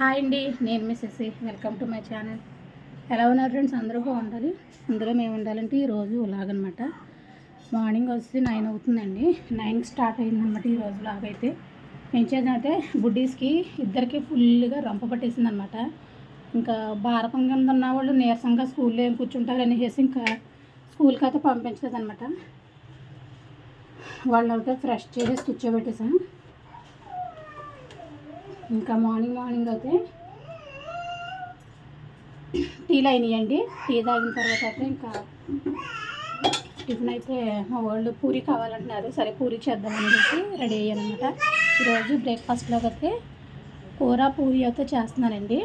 Hi అండి నేను మిస్ ఎస్సి వెల్కమ్ టు మై ఛానల్. ఎలా ఉన్నారు ఫ్రెండ్స్? అందరూ బాగుండాలి? అందరూ మేము ఉండాలంటే ఈరోజు లాగనమాట మార్నింగ్ వచ్చి నైన్ అవుతుందండి. నైన్కి స్టార్ట్ అయిందనమాట ఈరోజు లాగైతే ఏం చేద్దామంటే బుడ్డీస్కి ఇద్దరికి ఫుల్గా రంప పట్టేసింది అనమాట ఇంకా భారతం కింద ఉన్న వాళ్ళు నీరసంగా స్కూల్లో ఏం కూర్చుంటారు అనేసి ఇంకా స్కూల్కి అయితే పంపించలేదు అనమాట వాళ్ళైతే ఫ్రెష్ చేసి కూర్చోబెట్టేసాను ఇంకా మార్నింగ్ మార్నింగ్ అయితే టీలు అయినాయండి టీ తాగిన తర్వాత అయితే ఇంకా టిఫిన్ అయితే మా వాళ్ళు పూరి కావాలంటున్నారు. సరే పూరి చేద్దామని చెప్పి రెడీ అయ్యానమాట. ఈరోజు బ్రేక్ఫాస్ట్లోకి అయితే కూర పూరి అయితే చేస్తున్నానండి.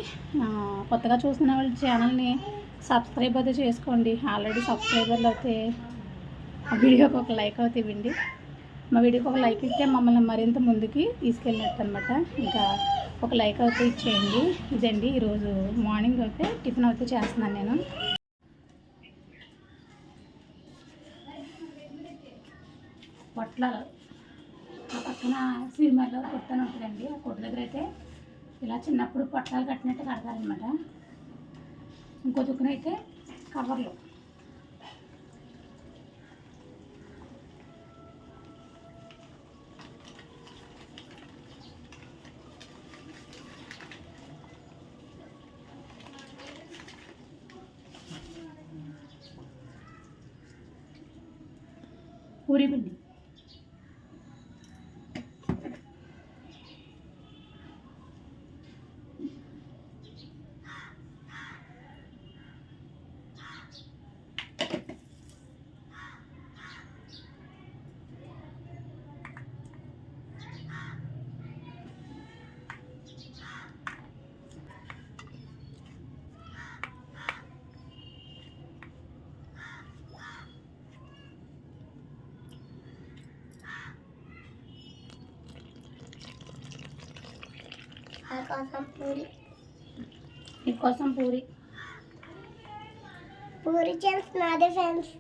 కొత్తగా చూస్తున్న వాళ్ళ ఛానల్ని సబ్స్క్రైబ్ అయితే చేసుకోండి. ఆల్రెడీ సబ్స్క్రైబర్లు అయితే వీడియోకి ఒక లైక్ అయితే ఇవ్వండి. మా వీడియోకి ఒక లైక్ ఇస్తే మమ్మల్ని మరింత ముందుకి తీసుకెళ్ళినట్టు అనమాట ఇంకా ఒక లైక్ అయితే ఇచ్చేయండి. ఇదండి ఈరోజు మార్నింగ్ అయితే టిఫిన్ అయితే చేస్తున్నాను నేను. పొట్లాలు ఆ పక్కన సినిమాలో కొట్టని ఉంటుందండి. ఆ కొట్టు దగ్గర అయితే ఇలా చిన్నప్పుడు పొట్లాలు కట్టినట్టు కడతారనమాట ఇంకో దుక్కున కవర్లు. పూరి పిండి కోసం పూరి. మీకోసం పూరి. పూరి చేస్తున్నది ఫ్రెండ్స్.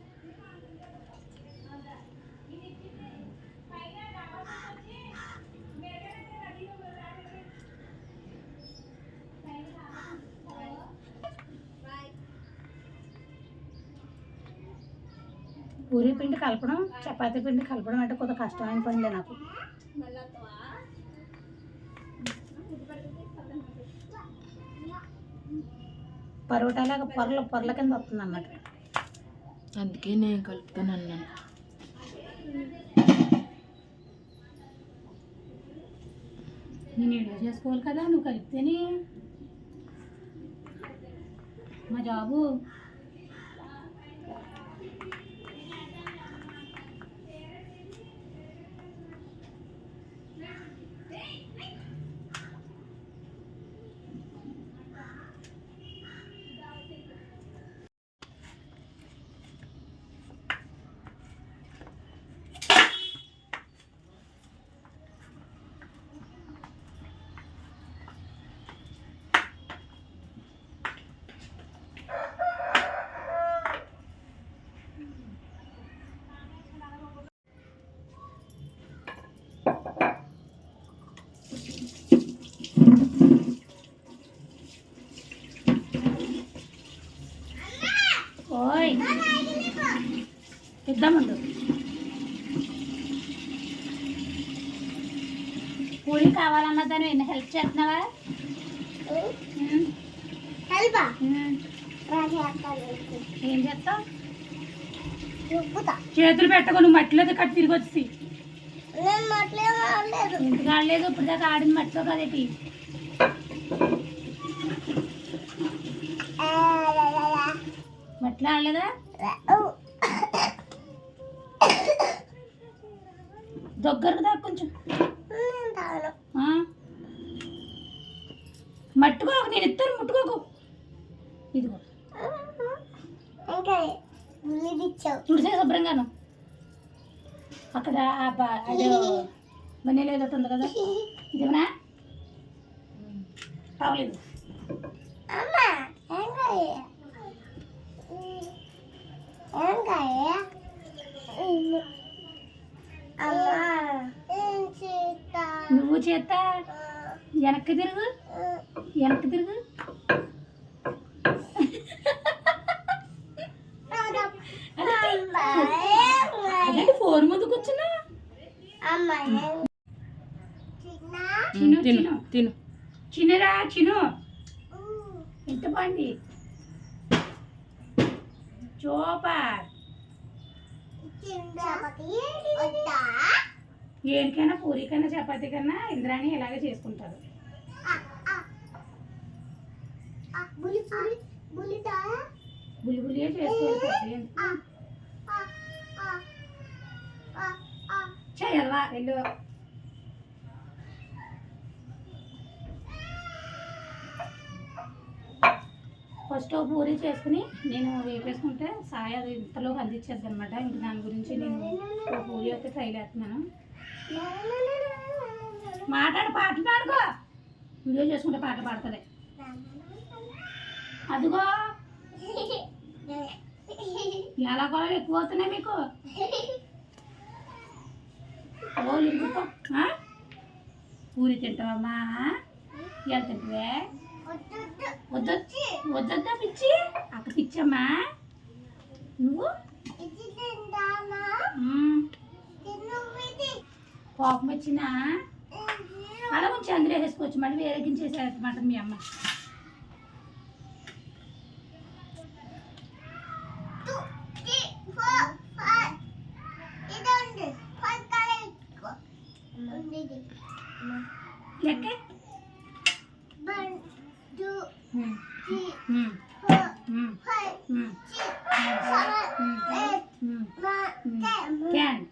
పూరి పిండి కలపడం చపాతీ పిండి కలపడం అంటే కొంత కష్టమైన పనిలే నాకు పరోటాలాగా పొరల పొరల కింద వస్తుంది అన్నమాట అందుకే నేను కలుపుతాను అన్నాను. నేను వీడియో చేసుకోవాలి కదా నువ్వు కలిపితేనే. మా జాబు ఇద్దామండు పూరి కావాలన్న దాన్ని ఎన్ని హెల్ప్ చేస్తున్నావా? హెల్పా. ఏం చేస్తావు? చేతులు పెట్టుకొని మట్టిలో కట్టి తిరిగి వచ్చి ఎందుకు ఆడలేదు ఇప్పుడు దాకా ఆడిన మట్టిలో కదేటి? మట్టిలో ఆడలేదా దగ్గరకు దా కొంచెం? మట్టుకోకు నేను ఇస్తాను ముట్టుకోకు. ఇదిగో. తుడిసే శుభ్రంగాను. అక్కడ అదో మనీ ఏదో ఉంది కదా. ఇదిగోనా కావలేదు అమ్మా ఏం కాయ నువ్వు చేత వెనక్కి తిరుగు. వెనక్కి తిరుగు. అదేంటి ఫోన్ ముందు కూర్చున్నా చిన్న తిను తిను. చిన్నరా చిను ఎంత పండి సూపర్. ఏడికైనా పూరికైనా చపాతీ కన్నా ఇంద్రాణి ఇలాగే చేసుకుంటారు బులి బులి బులిదా బుల్లి బుల్లియే చేసుకోవాలి చేయల్వా వెళ్ళు. ఫస్ట్ ఒక పూరి చేసుకుని నేను వేపేసుకుంటే సాయ అది ఇంతలో అందించేది అనమాట ఇంక దాని గురించి నేను ఒక పూరి అయితే ట్రై చేస్తున్నాను. మాట్లాడు పాటలు పాడుకో. వీడియో చేసుకుంటే పాట పాడుతుంది. అదిగో. ఎలా కూడా ఎక్కువ అవుతున్నాయి మీకు. ఓ లింగుకో పూరి తింటావమ్మా? ఎలా తింటావే? వద్దొచ్చి వద్దొద్దా? పిచ్చి. అక్క పిచ్చమ్మా. నువ్వు? కోపం వచ్చినా అలా కొంచెం అందులో వేసుకోవచ్చు మళ్ళీ వేరే గించేసేమాట మీ అమ్మ టూ త్రీ ఫోర్ ఫైవ్ ఇదండి ఫైవ్ కలెక్ట్ ఉంది ఇది లెక్క వన్ టూ మ్మ్. త్రీ మ్మ్. ఫోర్ మ్మ్. ఫైవ్ మ్మ్. సిక్స్ సెవెన్ ఎయిట్ మ్మ్. నైన్ టెన్ క్యాన్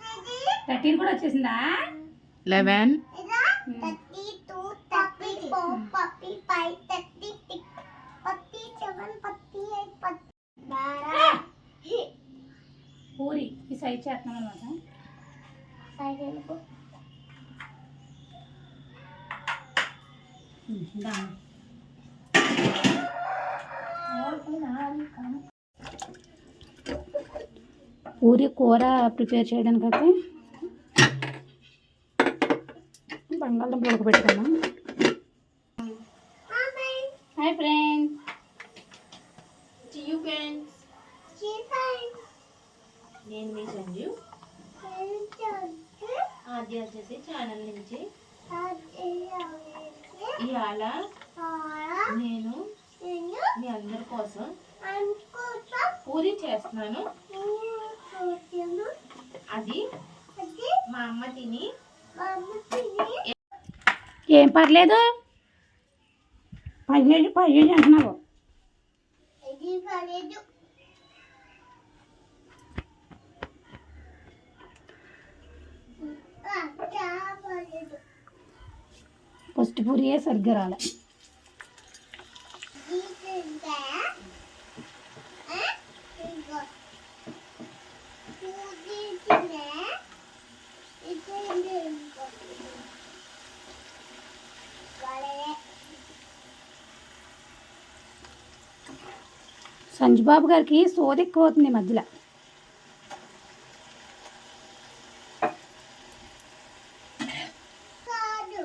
థర్టీ థర్టీన్ కూడా వచ్చేసిందా? లెవెన్. ఇదా? Thirty two thirty four five thirty six seven eight puri ఈ సైజ్ చేస్తున్నాం అనమాట పూరి కూర ప్రిపేర్ చేయడానికి బంగాళదుంపలు బంగాళదుంప ఉడకబెట్టుకున్నాం హాయ్ ఫ్రెండ్స్ నేను మీ సంజు. ఆద్య వచ్చేసి ఛానల్ నుంచి. ఇవాళ నేను మీ అందరి కోసం పూరి చేస్తున్నాను. అది మా అమ్మ తిని ఏం పర్లేదు. పదిహేను పదిహేను అంటున్నావు. ఫస్ట్ పూరియే సరిగ్గా రాలే ఇదిగా ఇదిగో పూజించిన ఇది ఇంకో వాళ్ళే సంజుబాబు గారికి సోది ఎక్కువ అవుతుంది ఈ మధ్యలో కాదు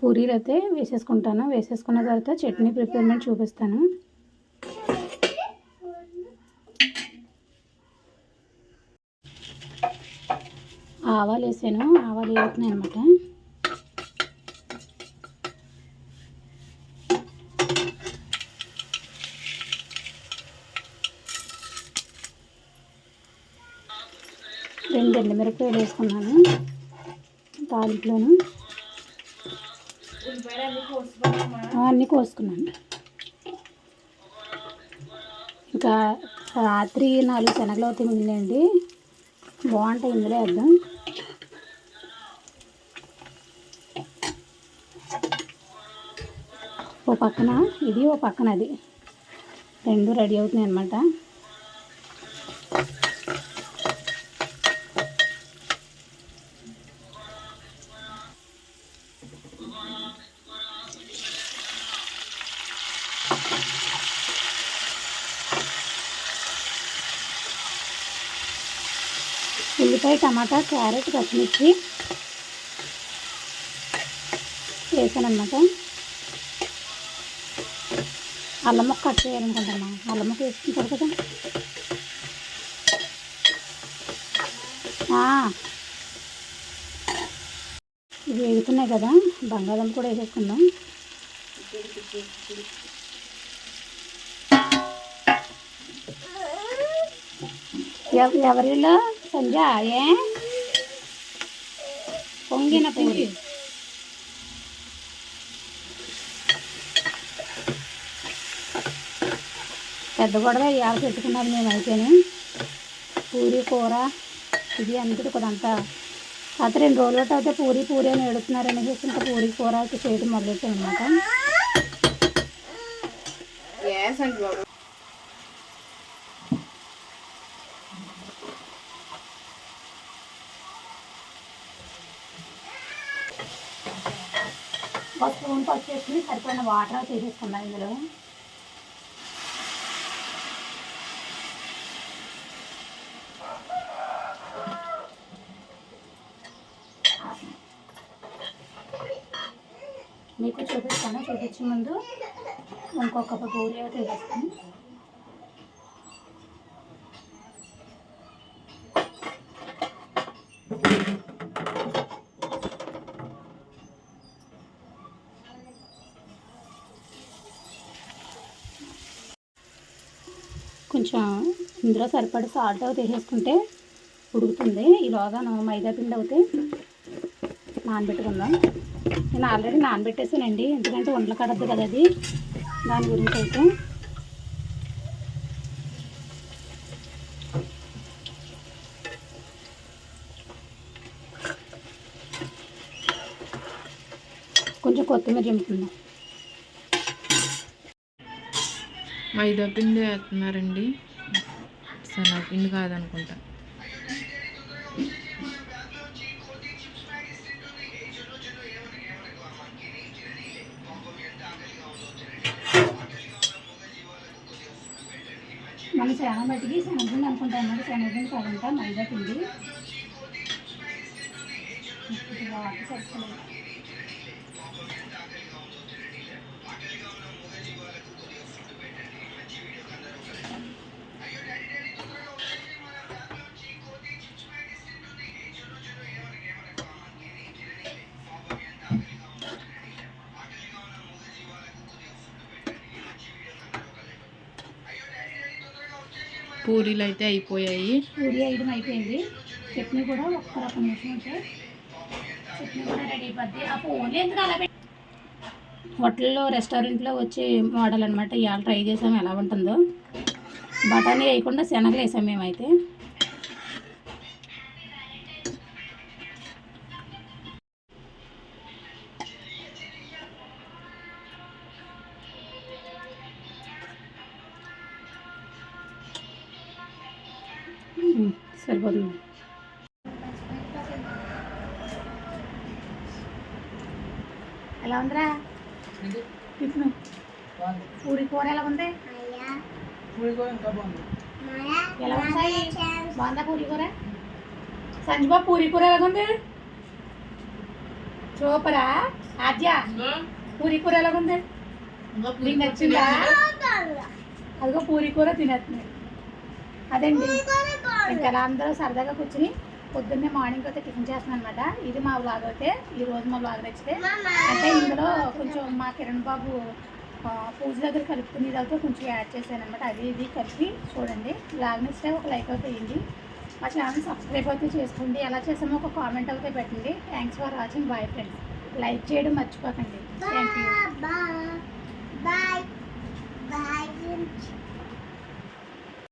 పూరీలు అయితే వేసేసుకుంటాను. వేసేసుకున్న తర్వాత చట్నీ ప్రిపేర్మెంట్ చూపిస్తాను ఆవాలు వేసాను ఆవాలు వేస్తున్నాయి అనమాట రెండు ఎండుమిరపకాయలు వేసుకున్నాను. తాలింపులోను? అన్ని అన్నీ కోసుకున్నాను. ఇంకా రాత్రి నాలుగు శనగలు అవుతాయి మిగిలినండి బాగుంటాయి ఇందులో వేద్దాం. ఓ పక్కన ఇది ఓ పక్కన అది. రెండు రెడీ అవుతున్నాయి అన్నమాట ఉల్లిపాయ టమాటా క్యారెట్ పచ్చిమిర్చి వేసాను అనమాట అల్లం ముక్క కట్ చేయాలనుకుంటామా అల్లం ముక్క వేసుకుంటారు కదా. ఇవి వేగుతున్నాయి కదా. బంగాళదుంప కూడా వేసేసుకుందాం. ఎవరిలో సంజ ఏ పొంగిన పూరి పెద్ద గొడవ ఇవాళ పెట్టుకున్నది మేము పూరి కూర ఇది అంతటి కొదంతా గత రెండు రోజుల అయితే పూరి పూరి అని ఏడుతున్నారు అనేసి ఇంకా పూరి కూర చేయడం మొదలెట్టాం అనమాట ఏ సంచి బాబు ఒక స్పూన్ పసుపు వేసుకుని సరిపడిన వాటర్ తీసేసుకున్నాం ఇందులో. మీకు చూపిస్తాను. చూపించే ముందు ఇంకొక పూరి తీసేస్తాను. కొంచెం ఇందులో సరిపడి సాల్ట్ తీసేసుకుంటే ఉడుకుతుంది. ఈలోగా నువ్వు మైదా పిండి అవుతే నానబెట్టుకుందాం. నేను ఆల్రెడీ నానబెట్టేసానండి. ఎందుకంటే వంటలు కడద్దు కదా అది. దాని గురించి అయితే. కొంచెం కొత్తిమీర చింపుకుందాం. మైదా పిండి వేస్తున్నారండి. శనగపిండి కాదనుకుంటా. మనం శనగ బట్టికి శనగపిండి అనుకుంటాం అన్నమాట. శనగపిండి కాదంట మైదా పిండి. వాటర్ సరిపోలేదు. పూరీలు అయితే అయిపోయాయి. పూరీ వేయడం అయిపోయింది. చట్నీ కూడా ఒక్క రకం నిమిషం చట్నీ కూడా రెడీ అయిపోద్ది. ఆ ఫోన్లో ఎందుకు అలా హోటల్లో రెస్టారెంట్లో వచ్చే మోడల్ అనమాట ఇవాళ ట్రై చేసాము ఎలా ఉంటుందో. బఠానీ వేయకుండా శనగలు వేసాం మేమైతే. సరిపోతుంది ఎలా ఉందిరా? టిఫిన్. పూరి కూర ఎలా ఉంది? ఎలా ఉంది బాగుందా పూరి కూర? సంజబాబు పూరి కూర ఎలా ఉంది? సూపరా. ఆద్య పూరి కూర ఎలా ఉంది? నీకు నచ్చిందా? అదిగో పూరి కూర తినేస్తున్నాయి అదండి ఇంకా అలా అందరూ సరదాగా కూర్చుని పొద్దున్నే మార్నింగ్ అయితే టిఫిన్ చేస్తున్నాను అనమాట ఇది మా వ్లాగ్ అయితే ఈ రోజు మా వ్లాగ్ నచ్చితే. అంటే ఇందులో కొంచెం మా కిరణ్ బాబు పూజ దగ్గర కలుపుకునేది అయితే కొంచెం యాడ్ చేశాను అనమాట అది ఇది కలిపి చూడండి. వ్లాగ్ నచ్చితే ఒక లైక్ అయితే వేయండి మా ఛానల్ సబ్స్క్రైబ్ అయితే చేసుకోండి. ఎలా చేసామో ఒక కామెంట్ అయితే పెట్టండి. Thanks for watching bye friends like చేయడం మర్చిపోకండి. Thank you bye bye